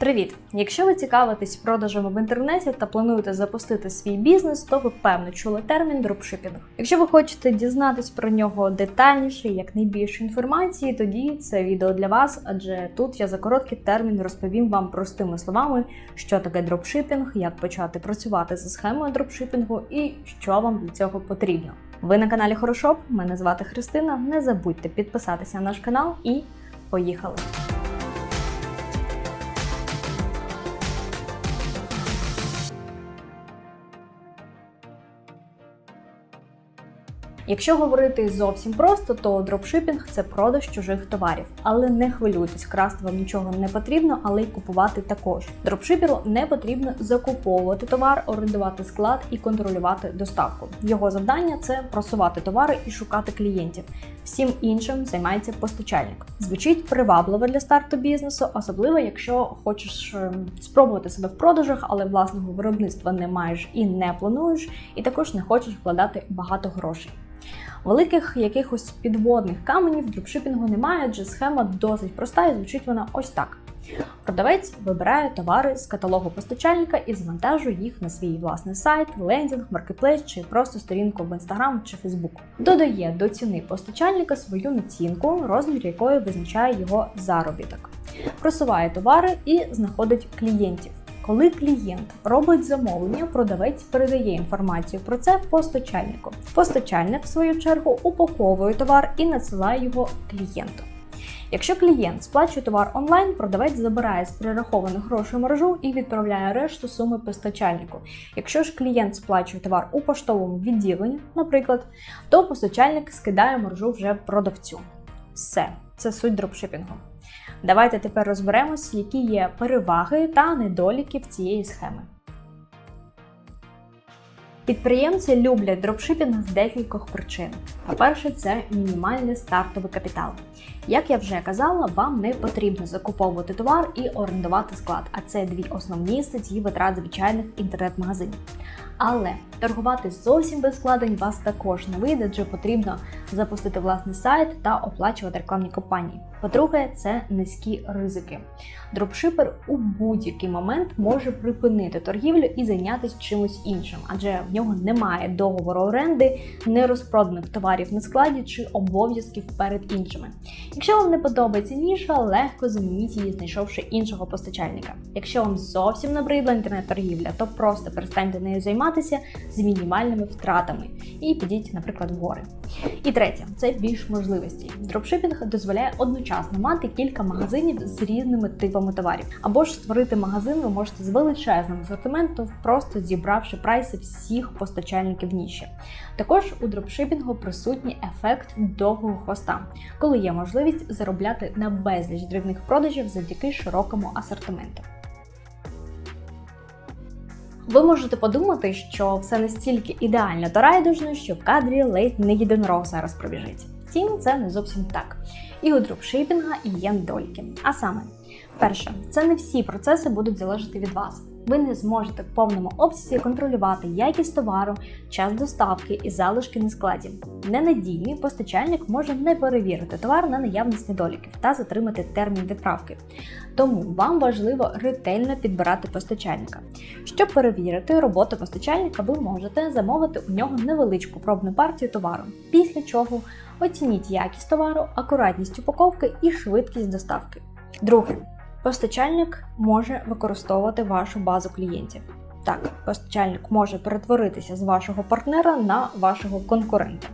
Привіт! Якщо ви цікавитесь продажами в інтернеті та плануєте запустити свій бізнес, то ви певно чули термін дропшипінг. Якщо ви хочете дізнатись про нього детальніше, як найбільше інформації, тоді це відео для вас, адже тут я за короткий термін розповім вам простими словами, що таке дропшипінг, як почати працювати за схемою дропшипінгу і що вам для цього потрібно. Ви на каналі Хорошоп, мене звати Христина. Не забудьте підписатися на наш канал і поїхали! Якщо говорити зовсім просто, то дропшипінг це продаж чужих товарів. Але не хвилюйтесь, красти вам нічого не потрібно, але й купувати також. Дропшиперу не потрібно закуповувати товар, орендувати склад і контролювати доставку. Його завдання це просувати товари і шукати клієнтів. Всім іншим займається постачальник. Звучить привабливо для старту бізнесу, особливо якщо хочеш ем, спробувати себе в продажах, але власного виробництва не маєш і не плануєш, і також не хочеш вкладати багато грошей. Великих якихось підводних каменів дропшипінгу немає, адже схема досить проста і звучить вона ось так. Продавець вибирає товари з каталогу постачальника і завантажує їх на свій власний сайт, лендінг, маркетплейс чи просто сторінку в Instagram чи Facebook. Додає до ціни постачальника свою націнку, розмір якої визначає його заробіток, просуває товари і знаходить клієнтів. Коли клієнт робить замовлення, продавець передає інформацію про це постачальнику. Постачальник, в свою чергу, упаковує товар і надсилає його клієнту. Якщо клієнт сплачує товар онлайн, продавець забирає з перерахованих грошей мережу і відправляє решту суми постачальнику. Якщо ж клієнт сплачує товар у поштовому відділенні, наприклад, то постачальник скидає маржу вже продавцю. Все, це суть дропшипінгу. Давайте тепер розберемось, які є переваги та недоліки цієї схеми. Підприємці люблять дропшипінг з декількох причин. По-перше, це мінімальний стартовий капітал. Як я вже казала, вам не потрібно закуповувати товар і орендувати склад, а це дві основні статті витрат звичайних інтернет-магазинів. Але торгувати зовсім без вкладень вас також не вийде, адже потрібно запустити власний сайт та оплачувати рекламні кампанії. По-друге, це низькі ризики. Дропшипер у будь-який момент може припинити торгівлю і зайнятися чимось іншим, адже в нього немає договору оренди, нерозпроданих товарів на складі чи обов'язків перед іншими. Якщо вам не подобається ніша, легко замініть її, знайшовши іншого постачальника. Якщо вам зовсім набридла інтернет-торгівля, то просто перестаньте нею займатися з мінімальними втратами і підіть, наприклад, в гори. І третє це більш можливості. Дропшипінг дозволяє одночасно мати кілька магазинів з різними типами товарів. Або ж створити магазин ви можете з величезним асортиментом, просто зібравши прайси всіх постачальників ніші. Також у дропшипінгу присутній ефект довгого хвоста, коли є можливість заробляти на безліч дрібних продажів завдяки широкому асортименту. Ви можете подумати, що все настільки ідеально та райдужно, що в кадрі ледь не єдинорог зараз пробіжить. Втім, це не зовсім так. І у дропшипінга є недоліки. А саме, перше, це не всі процеси будуть залежати від вас. Ви не зможете в повному обсязі контролювати якість товару, час доставки і залишки на складі. Ненадійний постачальник може не перевірити товар на наявність недоліків та затримати термін відправки. Тому вам важливо ретельно підбирати постачальника. Щоб перевірити роботу постачальника, ви можете замовити у нього невеличку пробну партію товару, після чого оцініть якість товару, акуратність упаковки і швидкість доставки. Друге. Постачальник може використовувати вашу базу клієнтів. Так, постачальник може перетворитися з вашого партнера на вашого конкурента.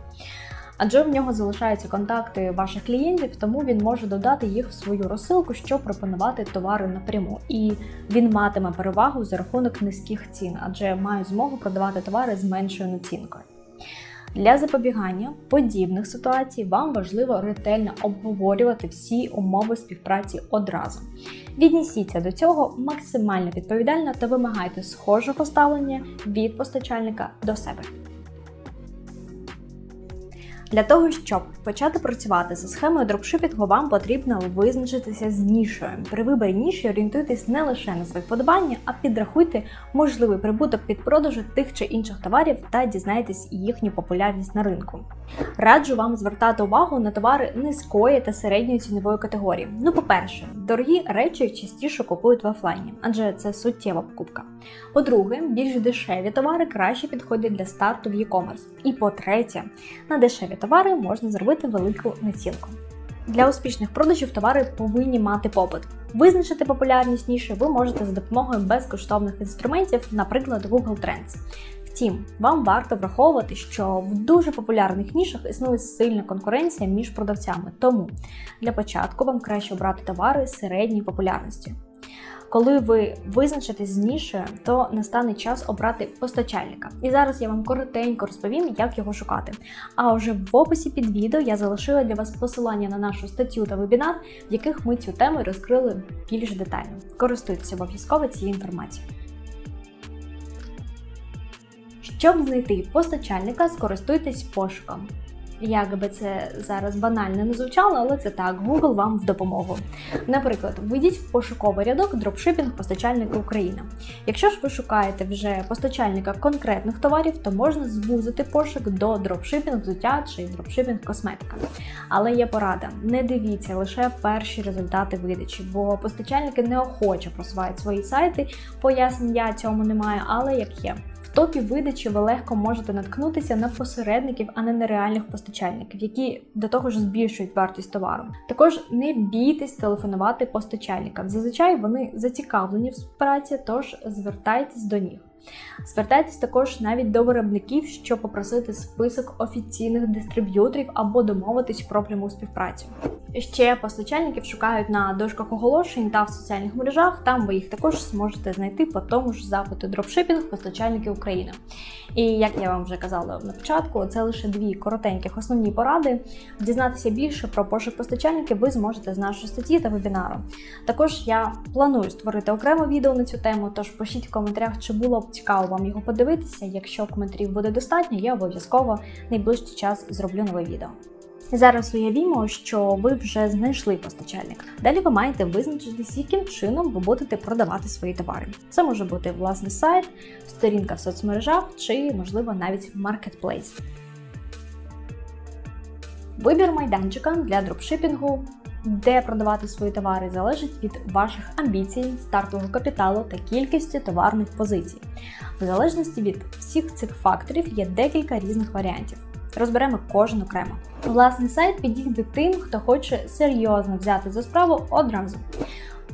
Адже в нього залишаються контакти ваших клієнтів, тому він може додати їх в свою розсилку, щоб пропонувати товари напряму. І він матиме перевагу за рахунок низьких цін, адже має змогу продавати товари з меншою націнкою. Для запобігання подібних ситуацій вам важливо ретельно обговорювати всі умови співпраці одразу. Віднісіться до цього максимально відповідально та вимагайте схожого ставлення від постачальника до себе. Для того, щоб почати працювати за схемою дропшипінгу, вам потрібно визначитися з нішою. При виборі ніші орієнтуйтесь не лише на свої вподобання, а підрахуйте можливий прибуток від продажу тих чи інших товарів та дізнайтесь їхню популярність на ринку. Раджу вам звертати увагу на товари низької та середньої цінової категорії. Ну, по-перше, дорогі речі частіше купують в офлайні, адже це суттєва покупка. По-друге, більш дешеві товари краще підходять для старту в e-commerce. І по-третє, на дешеві товари можна зробити велику націнку. Для успішних продажів товари повинні мати попит. Визначити популярність ніші ви можете за допомогою безкоштовних інструментів, наприклад, Google Trends. Втім, вам варто враховувати, що в дуже популярних нішах існує сильна конкуренція між продавцями. Тому для початку вам краще обрати товари середньої популярності. Коли ви визначитесь з нішею, то настане час обрати постачальника. І зараз я вам коротенько розповім, як його шукати. А вже в описі під відео я залишила для вас посилання на нашу статтю та вебінар, в яких ми цю тему розкрили більш детально. Користуйтесь обов'язково цією інформацією. Щоб знайти постачальника, скористуйтесь пошуком. Як би це зараз банально не звучало, але це так, Google вам в допомогу. Наприклад, введіть в пошуковий рядок дропшипінг постачальника Україна. Якщо ж ви шукаєте вже постачальника конкретних товарів, то можна звузити пошук до дропшипінг взуття чи дропшипінг косметика. Але є порада: не дивіться лише перші результати видачі, бо постачальники неохоче просувають свої сайти. Пояснень я цьому не маю, але як є. Топі видачі ви легко можете наткнутися на посередників, а не на реальних постачальників, які до того ж збільшують вартість товару. Також не бійтесь телефонувати постачальникам. Зазвичай вони зацікавлені в праці, тож звертайтесь до них. Звертайтесь також навіть до виробників, щоб попросити список офіційних дистриб'юторів або домовитись про пряму співпрацю. Ще постачальників шукають на дошках оголошень та в соціальних мережах. Там ви їх також зможете знайти по тому ж запиту дропшипінг постачальники України. І як я вам вже казала на початку, це лише дві коротеньких основні поради. Дізнатися більше про пошук постачальників ви зможете з нашої статті та вебінару. Також я планую створити окреме відео на цю тему, тож пишіть в коментарях, чи було цікаво вам його подивитися. Якщо коментарів буде достатньо, я обов'язково найближчий час зроблю нове відео. Зараз уявімо, що ви вже знайшли постачальника. Далі ви маєте визначитись, яким чином ви будете продавати свої товари. Це може бути власний сайт, сторінка в соцмережах чи, можливо, навіть маркетплейс. Вибір майданчика для дропшипінгу, де продавати свої товари, залежить від ваших амбіцій, стартового капіталу та кількості товарних позицій. В залежності від всіх цих факторів є декілька різних варіантів. Розберемо кожен окремо. Власний сайт підійде тим, хто хоче серйозно взяти за справу одразу.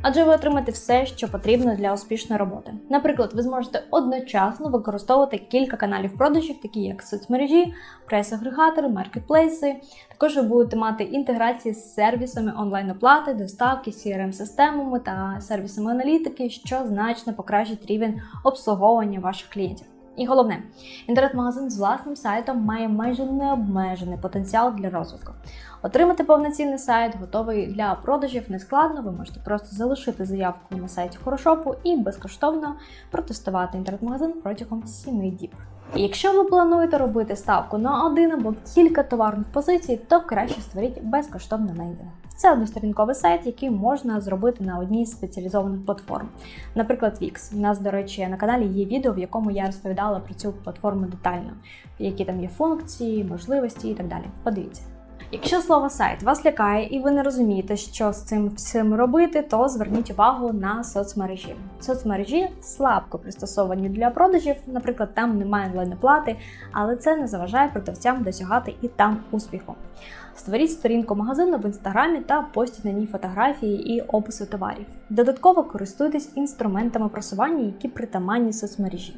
Адже ви отримаєте все, що потрібно для успішної роботи. Наприклад, ви зможете одночасно використовувати кілька каналів продажів, такі як соцмережі, прес-агрегатори, маркетплейси. Також ви будете мати інтеграції з сервісами онлайн-оплати, доставки, CRM-системами та сервісами аналітики, що значно покращить рівень обслуговування ваших клієнтів. І головне, інтернет-магазин з власним сайтом має майже необмежений потенціал для розвитку. Отримати повноцінний сайт, готовий для продажів, не складно. Ви можете просто залишити заявку на сайті Хорошопу і безкоштовно протестувати інтернет-магазин протягом 7 діб. Якщо ви плануєте робити ставку на один або кілька товарних позицій, то краще створіть безкоштовний лендинг. Це односторінковий сайт, який можна зробити на одній з спеціалізованих платформ. Наприклад, Wix. У нас, до речі, на каналі є відео, в якому я розповідала про цю платформу детально, які там є функції, можливості і так далі. Подивіться. Якщо слово сайт вас лякає і ви не розумієте, що з цим всім робити, то зверніть увагу на соцмережі. Соцмережі слабко пристосовані для продажів, наприклад, там немає онлайн-оплати, але це не заважає продавцям досягати і там успіху. Створіть сторінку магазину в інстаграмі та постіть на ній фотографії і описи товарів. Додатково користуйтесь інструментами просування, які притаманні соцмережі.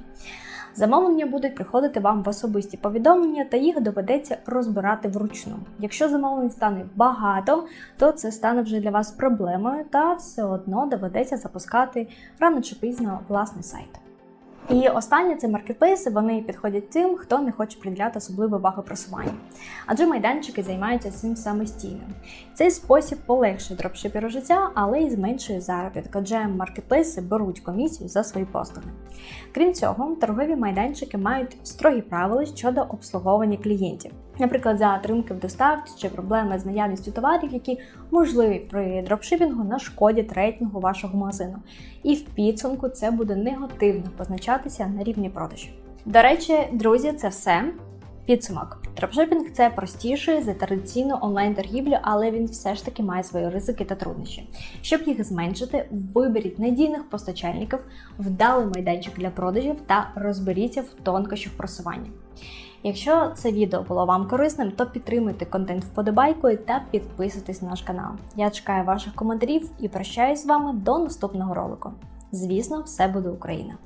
Замовлення будуть приходити вам в особисті повідомлення, та їх доведеться розбирати вручну. Якщо замовлень стане багато, то це стане вже для вас проблемою, та все одно доведеться запускати рано чи пізно власний сайт. І останнє це маркетплейси, вони підходять тим, хто не хоче приділяти особливо увагу просуванню. Адже майданчики займаються цим самостійно. Цей спосіб полегшує дропшиперу життя, але й зменшує заробіток, адже маркетплейси беруть комісію за свої послуги. Крім цього, торгові майданчики мають строгі правила щодо обслуговування клієнтів. Наприклад, затримки в доставці чи проблеми з наявністю товарів, які можливі при дропшипінгу нашкодять рейтингу вашого магазину. І в підсумку це буде негативно позначатися на рівні продажів. До речі, друзі, це все. Підсумок. Дропшипінг це простіший за традиційну онлайн-торгівлю, але він все ж таки має свої ризики та труднощі. Щоб їх зменшити, виберіть надійних постачальників, вдалий майданчик для продажів та розберіться в тонкощах просування. Якщо це відео було вам корисним, то підтримуйте контент вподобайкою та підписуйтесь на наш канал. Я чекаю ваших коментарів і прощаюсь з вами до наступного ролику. Звісно, все буде Україна!